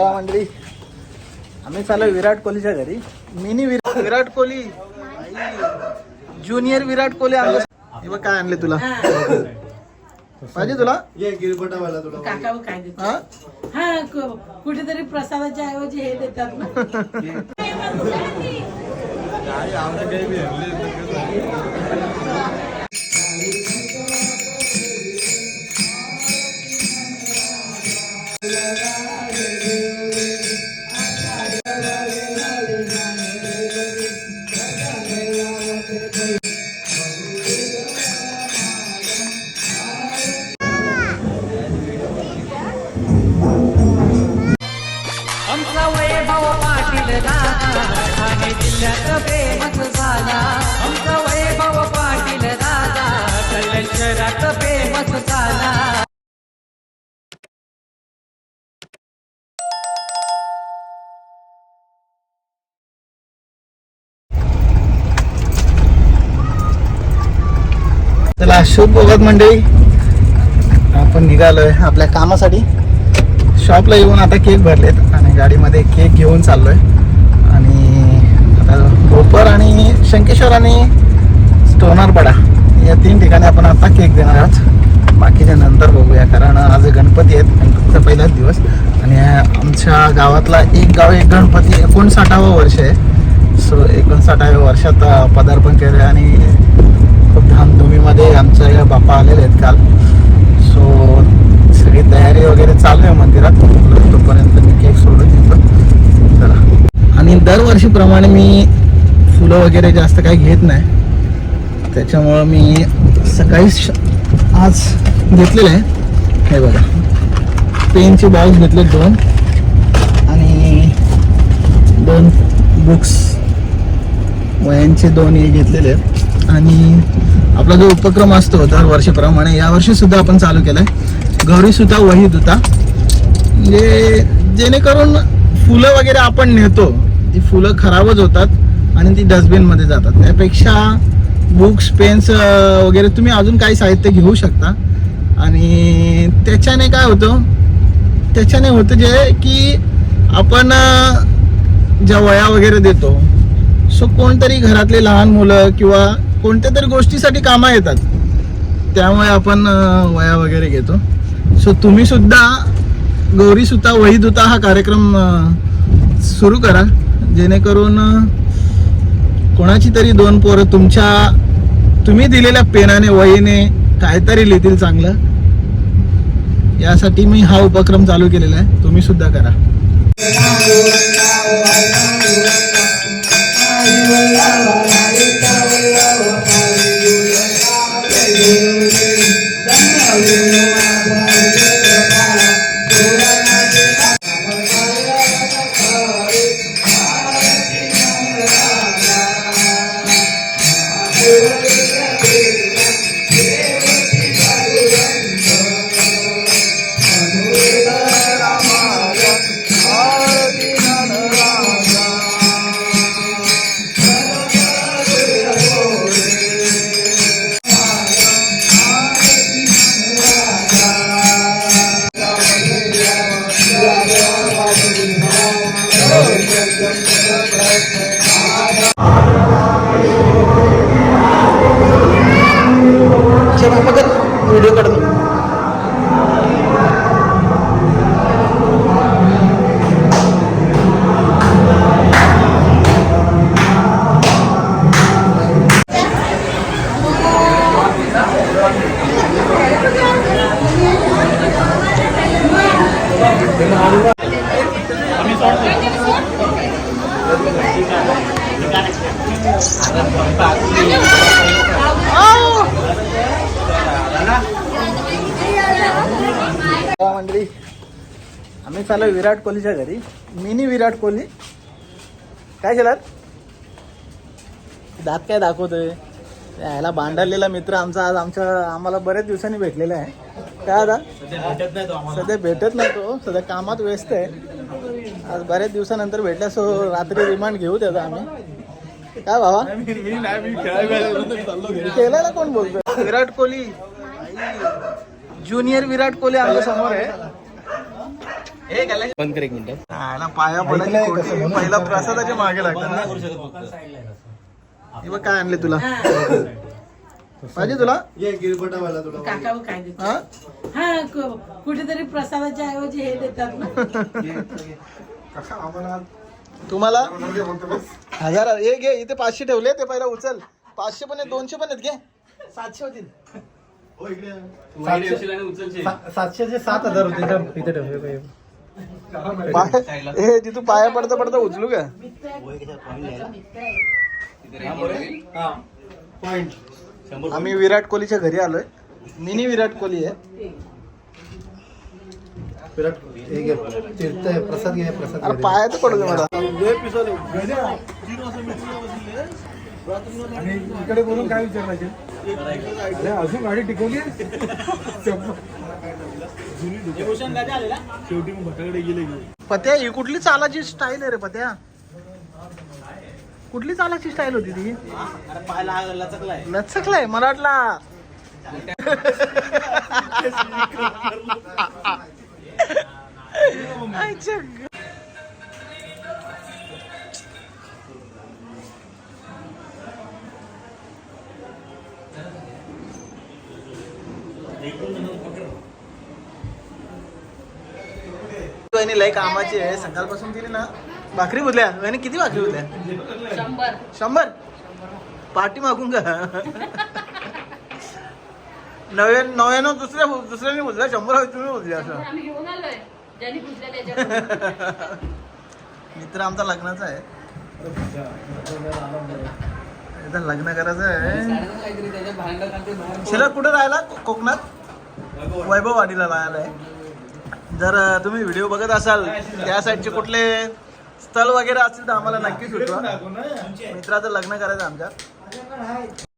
तेव्हा मंडळी. आम्ही चालू विराट कोहलीच्या घरी. मिनी विराट विराट कोहली. ज्युनियर विराट कोहली आमचं हे बघ काय आणले तुला. पाहिजे तुला? काका काय देतात. हा? हा कु- कुठेतरी प्रसादाच्या ऐवजी हे देतात ना. वैभव ठाणे जिल्ह्यात फेमस झाला. आमचा वैभव पाटील दादा कल्याण शहरात फेमस झाला. चला शुभ बघत मंडळी. आपण निघालोय आपल्या कामासाठी. शॉपला येऊन आता केक भरलेत आणि गाडीमध्ये केक घेऊन चाललोय. आणि आता भोपर आणि शंकेश्वर आणि स्टोनारपाडा या तीन ठिकाणी आपण आता केक देणार आहोत. बाकीच्या नंतर बघूया कारण आज गणपती आहेत गणपतीचा पहिलाच दिवस. आणि आमच्या गावातला एक गाव एक गणपती एकोणसाठावं वर्ष आहे. सो एकोणसाठाव्या वर्षात पदार्पण केलं आणि खूप धामधुमीमध्ये आमच्या बाप्पा बापा आलेले आहेत काल. सो सगळी तयारी वगैरे चालू आहे मंदिरात. तोपर्यंत मी केक सोडून देतो चला. आणि दरवर्षीप्रमाणे मी फुलं वगैरे जास्त काही घेत नाही. त्याच्यामुळं मी सकाळीच आज घेतलेलं आहे. हे बघा. पेनचे बॉक्स घेतले दोन. आणि दोन बुक्स. वयांचे दोन हे घेतलेले आहेत. आणि आपला जो उपक्रम असतो दरवर्षीप्रमाणे यावर्षी सुद्धा आपण चालू केलाय. घरी सुद्धा वही होता म्हणजे जेणेकरून फुलं वगैरे आपण नेतो ती फुलं खराबच होतात आणि ती डस्टबिनमध्ये जातात. त्यापेक्षा बुक्स पेन्स वगैरे तुम्ही अजून काही साहित्य घेऊ शकता. आणि त्याच्याने काय होतं त्याच्याने होतं जे की आपण ज्या वया वगैरे देतो सो कोणतरी घरातले लहान मुलं किंवा कोणत्या तरी गोष्टीसाठी कामा येतात त्यामुळे आपण वया वगैरे घेतो. सो तुम्ही सुद्धा गौरी सुद्धा वही दुता हा कार्यक्रम सुरू करा. जेणेकरून कोणाची तरी दोन पोरं तुमच्या तुम्ही दिलेल्या पेनाने वहीने काहीतरी लिहितील चांगलं. यासाठी मी हा उपक्रम चालू केलेला आहे. तुम्ही सुद्धा करा. मंडळी आम्ही चालू विराट कोहलीच्या घरी. मिनी विराट कोहली. काय केलात? दात काय दाखवतोय? यायला भांडरलेला मित्र आमचा आज आमच्या आम्हाला बऱ्याच दिवसांनी भेटलेला आहे. काय आता? सध्या भेटत नाही तो सध्या कामात व्यस्त आहे. आज बऱ्याच दिवसानंतर भेटल्या सो रात्री रिमांड घेऊ त्याचा आम्ही. काय बाबा केलाय कोण बोलतोय? विराट कोहली. ज्युनियर विराट कोहली आमच्यासमोर आहे. बंद कर एक मिनिट. आला पाया पहिला. प्रसादाच्या मागे लागतं ना. हे बघ काय आणले तुला? पाहिजे तुला? ये गिरबटावाला तुला काका बघ काय देतात हा? हा कु- कुठेतरी प्रसादाच्या ऐवजी हे देतात ना. तुम्हाला? हजार हे घे इथे पाचशे ठेवले ते पहिला उचल. पाचशे पण आहेत दोनशे पण आहेत घे. सातशे होतील. सातशे सा- सातशेचे सात हजार होते इथे ठेवले पाय- हे तिथून पाया पडता पडता उचलू का? पॉइंट आम्ही विराट कोहलीच्या घरी आलोय. मिनी विराट कोहली आहे. विराट हे घे. तीर्थ आहे, प्रसाद घे प्रसाद अरे. पायात पडू दे मला आणि इकडे बोलून काय विचारलं अरे अजून गाडी टिकवली शेवटी मग भटाकडे गेले पत्या ही कुठली चालाची स्टाईल आहे रे पत्या? कुठली चालाची स्टाईल होती ती? लचकलाय. मला वाटला. वहिनी लय कामाची आहे. सकाळपासून तिने ना. भाकरी बुदल्या वहिनी किती भाकरी बुदल्या शंभर. शंभर? पार्टी मागून का नव्या नव्यानं दुसऱ्या दुसऱ्याने बुजल्या. शंभर हवे तुम्ही बुजल्या असं. मित्र आमचा लग्नाचा आहे. लग्न करायचं आहे. शिला कुठे राहिला? कोकणात? वैभववाडीला राहायला आहे जर तुम्ही व्हिडिओ बघत असाल त्या साईडचे कुठले स्थळ वगैरे असतील तर आम्हाला नक्की सुटवा मित्राचं लग्न करायचं आमच्या